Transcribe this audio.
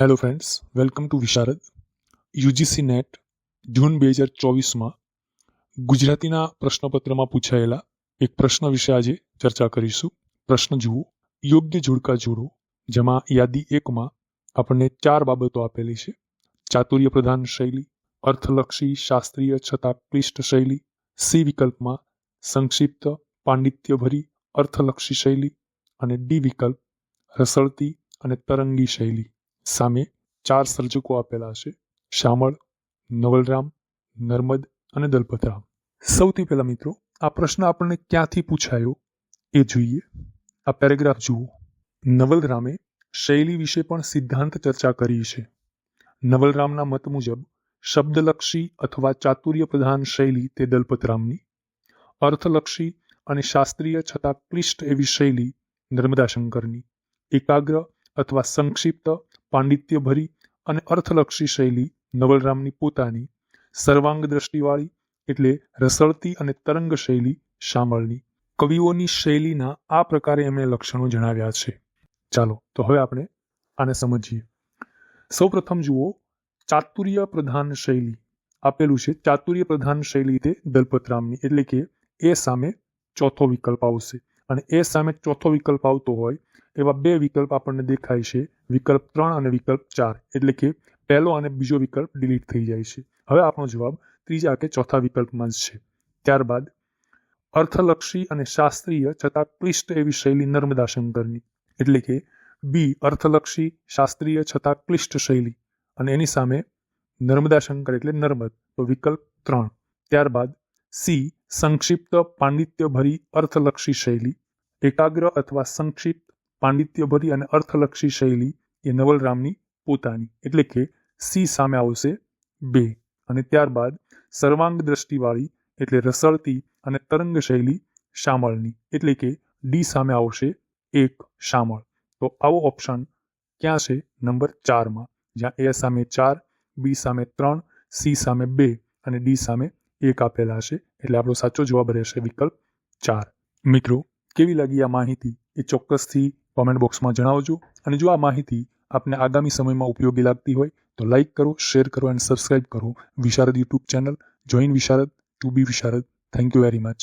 Hello friends welcome to Visharad UGC NET June બે હજાર ચોવીસમાં ગુજરાતીના પ્રશ્નપત્રમાં પૂછાયેલા એક પ્રશ્ન વિશે આજે ચર્ચા કરીશું. પ્રશ્ન જુઓ, યોગ્ય જોડકા જોડો, જેમાં યાદી એકમાં આપણને ચાર બાબતો આપેલી છે. ચાતુર્ય પ્રધાન શૈલી, અર્થલક્ષી શાસ્ત્રીય છતાં ક્લિષ્ટ શૈલી, સી વિકલ્પમાં સંક્ષિપ્ત પાંડિત્યભરી અર્થલક્ષી શૈલી અને ડી વિકલ્પ રસળતી અને તરંગી શૈલી. સામે ચાર સર્જકો આપેલા છે શામળ નવલરામ, નર્મદ અને દલપતરામ. સૌથી પહેલા મિત્રો, આ પ્રશ્ન આપણને ક્યાંથી પૂછાયો? એ જોઈએ. આ પેરેગ્રાફ જુઓ. નવલરામે શૈલી વિશે પણ સિદ્ધાંત ચર્ચા કરી છે. નવલરામના મત મુજબ, શબ્દલક્ષી અથવા ચાતુર્ય પ્રધાન શૈલી તે દલપતરામની. અર્થલક્ષી અને શાસ્ત્રીય છતાં ક્લિષ્ટ એવી શૈલી નર્મદાશંકરની. એકાગ્ર અથવા સંક્ષિપ્ત પાંડિત્યભરી અને અર્થલક્ષી શૈલી નવલરામની પોતાની સર્વાંગ દ્રષ્ટિવાળી એટલે રસળતી અને તરંગ શૈલી શામળની. કવિઓની શૈલીના આ પ્રકારે એમણે લક્ષણો જણાવ્યા છે. ચાલો, તો હવે આપણે આને સમજીએ. સૌપ્રથમ જુઓ, ચાતુર્ય પ્રધાન શૈલી. આપેલું છે ચાતુર્ય પ્રધાન શૈલી તે દલપતરામની, એટલે કે એ સામે ચોથો વિકલ્પ આવશે. અને એ સામે ચોથો વિકલ્પ આવતો હોય, એવા બે વિકલ્પ આપણને દેખાય છે. વિકલ્પ ત્રણ અને વિકલ્પ ચાર, એટલે કે પહેલો અને બીજો વિકલ્પ ડિલીટ થઈ જાય છે. હવે આપણો જવાબ ત્રીજા કે ચોથા વિકલ્પમાં જ છે. ત્યારબાદ, અર્થલક્ષી અને શાસ્ત્રીય છતાં ક્લિષ્ટ એવી શૈલી નર્મદા શંકરની, એટલે કે બી, અર્થલક્ષી, શાસ્ત્રીય છતાં ક્લિષ્ટ શૈલી, અને એની સામે નર્મદા શંકર એટલે નર્મદ, તો વિકલ્પ ત્રણ. ત્યારબાદ સી. સંક્ષિપ્ત પાંડિત્યભરી અર્થલક્ષી શૈલી, એકાગ્ર અથવા સંક્ષિપ્ત પાંડિત્યભરી અને અર્થલક્ષી શૈલી એ નવલરામની પોતાની, એટલે કે સી સામે આવશે બે. અને ત્યારબાદ સર્વાંગ દ્રષ્ટિવાળી એટલે રસળતી અને તરંગ શૈલી શામળની, એટલે કે ડી સામે આવશે એક શામળ. તો આવો ઓપ્શન ક્યાં છે? નંબર ચારમાં, જ્યાં એ સામે ચાર, બી સામે ત્રણ, સી સામે બે અને ડી સામે એક આપેલા હશે. એટલે આપણો સાચો જવાબ રહેશે વિકલ્પ ચાર. મિત્રો, કેવી લાગી આ માહિતી? એ ચોક્કસથી કોમેન્ટ બોક્સમાં જણાવજો. અને જો આ માહિતી આપને આગામી સમયમાં ઉપયોગી લાગતી હોય, તો લાઇક કરો શેર કરો અને સબસ્ક્રાઇબ કરો Visharad YouTube channel join Visharad to be Visharad. Thank you very much